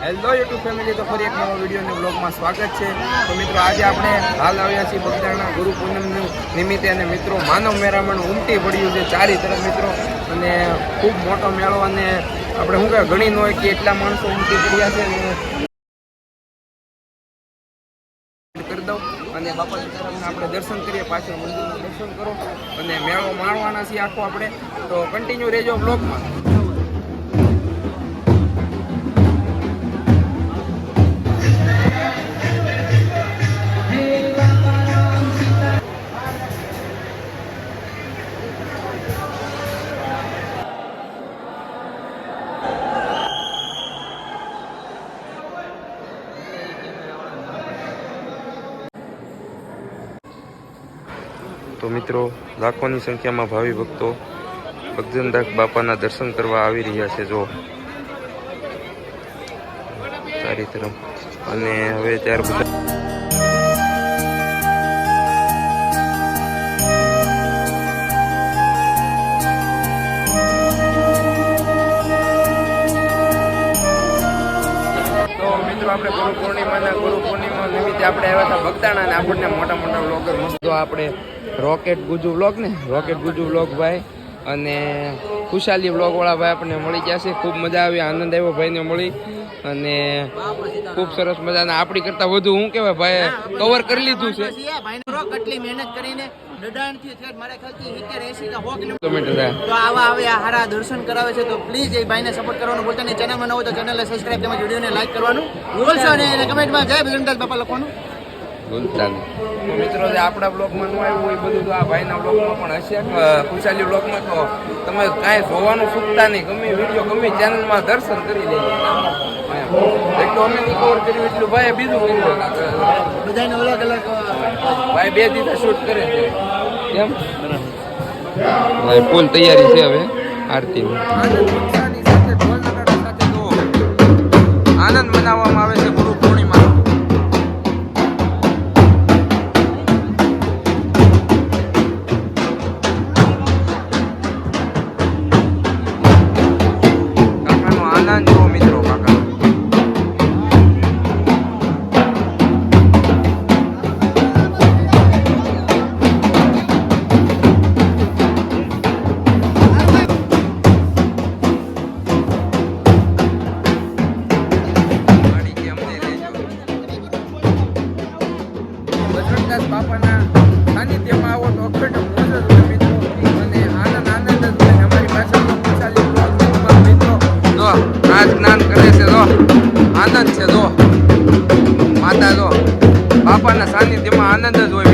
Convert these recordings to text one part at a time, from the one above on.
Hello YouTube family તો ફરી એક નવા વીડિયો બ્લોગમાં સ્વાગત છે. તો મિત્રો, આજે આપણે હાલ આવ્યા છીએ બગદાણા ગુરુ પૂનમનું નિમિત્તે અને મિત્રો, માનવ મેળામણ ઉમટી પડ્યું છે ચારે તરફ મિત્રો. અને ખૂબ મોટો મેળો અને આપણે શું કહે ગણી ન હોય કે એટલા માણસો ઉમટી પડ્યા છે કરી દઉં. અને બાપા સીતારામના આપણે દર્શન કરીએ, પાછળ મંદિરનું દર્શન કરો. અને મેળો માણવાના છીએ આખો આપણે. તો કન્ટિન્યુ રહેજો બ્લોગમાં તો મિત્રો, લાખોની સંખ્યામાં ભાવિ ભક્તો ભગજનદાસ બાપાના દર્શન કરવા આવી રહ્યા છે, જો. ચારી તરફ. અને હવે ત્યાર બધા તો મિત્રો, આપણે ગુરુ પૂર્ણિમાના ગુરુ પૂર્ણિમા નિમિત્તે આપણે આવ્યા હતા બગદાણા અને આપણને મોટા મોટા લોકો મસ્ત આપણે રોકેટ ગુજુ વ્લોગ ને? રોકેટ ગુજુ વ્લોગ ભાઈ. અને ખુશાલી વ્લોગ વાળા ભાઈ આપણને મળી ગયા છે. ખૂબ મજા આવી આનંદ આવ્યો ભાઈને મળી. અને ખૂબ સરસ મજાના આપણી કરતાં વધુ હું કહેવાય ભાઈ કવર કરી લીધું છે. મહેનત કરીને દડાણથી ઠેઠ મારા ખ્યાલથી 70 80 કે 100 કિલોમીટર કિલોમીટર થાય. તો આવા આવે હારા દર્શન કરાવે છે તો પ્લીઝ એ ભાઈને સપોર્ટ કરવાનું ભૂલતા નહીં. ચેનલમાં ન હોય તો ચેનલને સબસ્ક્રાઇબ તેમજ વિડીયોને લાઈક કરવાનું ભૂલશો અને કમેન્ટમાં જય બજરંગદાસ બાપા લખવાનું. ભૂલતા મિત્રો જે આપણા બ્લોગમાં ન આવ્યું હોય બધું તો આ ભાઈના બ્લોગમાં પણ હશે. ખુશાલી બ્લોગમાં તો તમે કાંઈ જોવાનું ચૂકતા નહીં. ગમે વીડિયો ગમે ચેનલમાં દર્શન કરી લેજો. એટલું અમે રિકવર કર્યું એટલું. ભાઈ બીજું કર્યું. બધાને અલગ અલગ ભાઈ બે દીધા શૂટ કરે છે. કેમ ભાઈ ફૂલ તૈયારી છે હવે આરતીની આ સ્નાન કરે છે જો. આનંદ છે જો. માતા જો બાપાના સાનિધ્યમાં આનંદ જ હોય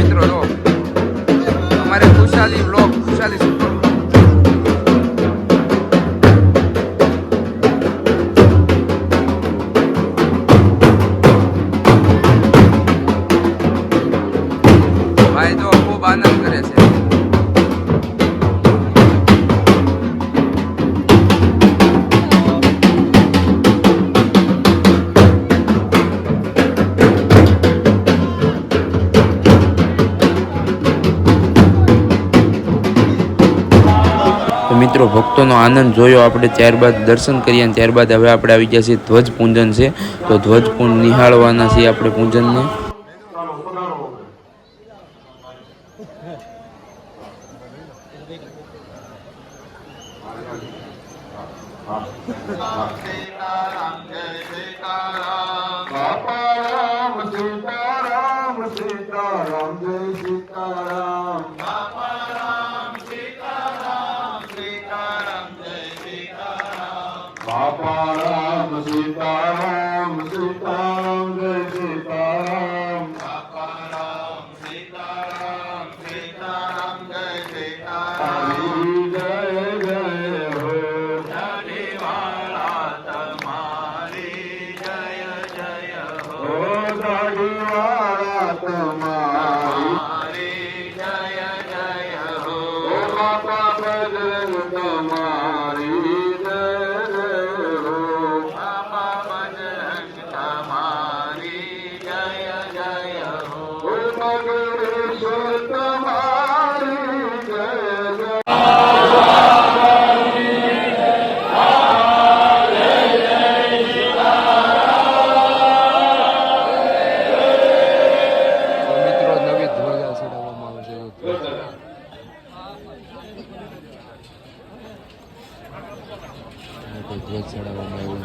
મિત્રો ભક્તોનો આનંદ જોયો. આપણે ત્યારબાદ દર્શન કર્યા અને ત્યારબાદ હવે આપણે આવી ગયા છીએ ધ્વજ પૂજન છે. તો ધ્વજ પૂજન નિહાળવાના છીએ આપણે પૂજનને. બાપા બાપા રામ સીતારામ સીતારામ જય ઉપર ધ્વજ ચડાવવામાં આવ્યો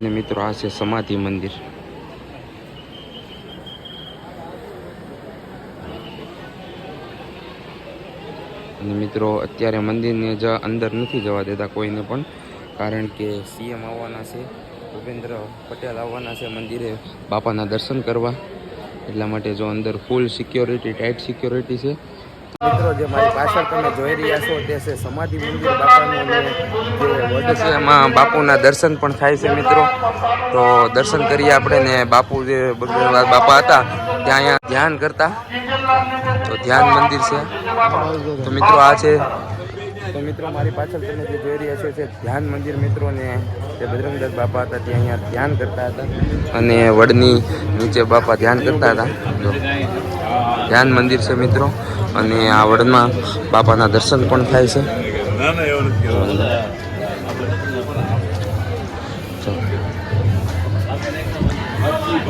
હતો મિત્રો આ છે સમાધિ મંદિર. અને મિત્રો, અત્યારે મંદિરને જ અંદર નથી જવા દેતા કોઈને પણ, કારણ કે સીએમ આવવાના છે, ભૂપેન્દ્ર પટેલ આવવાના છે મંદિરે બાપાના દર્શન કરવા. એટલા માટે જો અંદર ફૂલ સિક્યોરિટી ટાઈટ સિક્યોરિટી છે. મિત્રો, જે મારી પાછળ તમે જોઈ રહ્યા છો, તે છે સમાધિ મંદિર બાપાનું છે, એમાં બાપુના દર્શન પણ થાય છે, મિત્રો. તો દર્શન કરીએ આપણે ને બાપુ જે બાપા હતા ત્યાં અહીંયા ધ્યાન કરતા. તો ધ્યાન મંદિર છે. તો મિત્રો આ છે. તો મિત્રો મારી પાછળ તમે જે જોઈ રહ્યા છો તે ધ્યાન મંદિર મિત્રોને જે બજરંગદાસ બાપા હતા, ત્યાં અહીંયા ધ્યાન કરતા હતા. અને વડની નીચે બાપા ધ્યાન કરતા હતા. તો ધ્યાન મંદિર છે મિત્રો, અને આ વડમાં બાપાના દર્શન પણ થાય છે.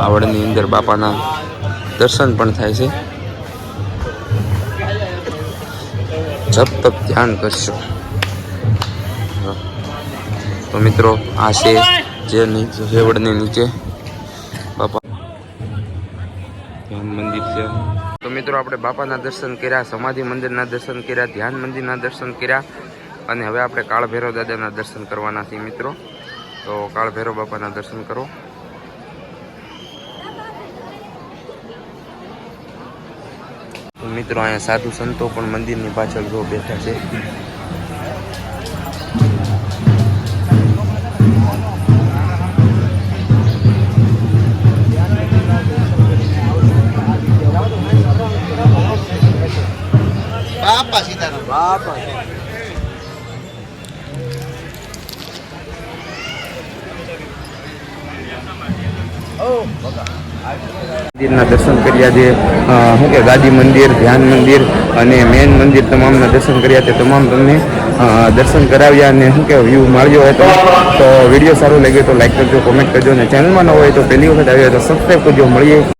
આ વડની અંદર બાપાના દર્શન પણ થાય છે. જપ તપ ધ્યાન કરશો. તો મિત્રો, આ છે જે નીચે હેવડની નીચે. બાપા. ધ્યાન મંદિર છે. તો મિત્રો, આપણે બાપાના દર્શન કર્યા, સમાધિ મંદિરના દર્શન કર્યા, ધ્યાન મંદિરના દર્શન કર્યા, અને હવે આપણે કાળભૈરવ દાદાના દર્શન કરવાના છીએ મિત્રો. તો કાળભૈરવ બાપાના દર્શન કરો. મિત્રો અહીંયા સાધુ સંતો પણ મંદિરની પાછળ જો બેઠા છે. બાપા સીતારામ. બાપા મંદિરના દર્શન કર્યા છે. શું કે, ગાદી મંદિર, ધ્યાન મંદિર અને મેન મંદિર તમામના દર્શન કર્યા તે તમામ તમને દર્શન કરાવ્યા અને શું કે વ્યૂ માળ્યો હોય તો તો વીડિયો સારો લાગ્યો તો લાઈક કરજો કોમેન્ટ કરજો અને ચેનલમાં ન હોય તો પહેલી વખત આવ્યો તો સબસ્ક્રાઈબ કરજો. મળીએ.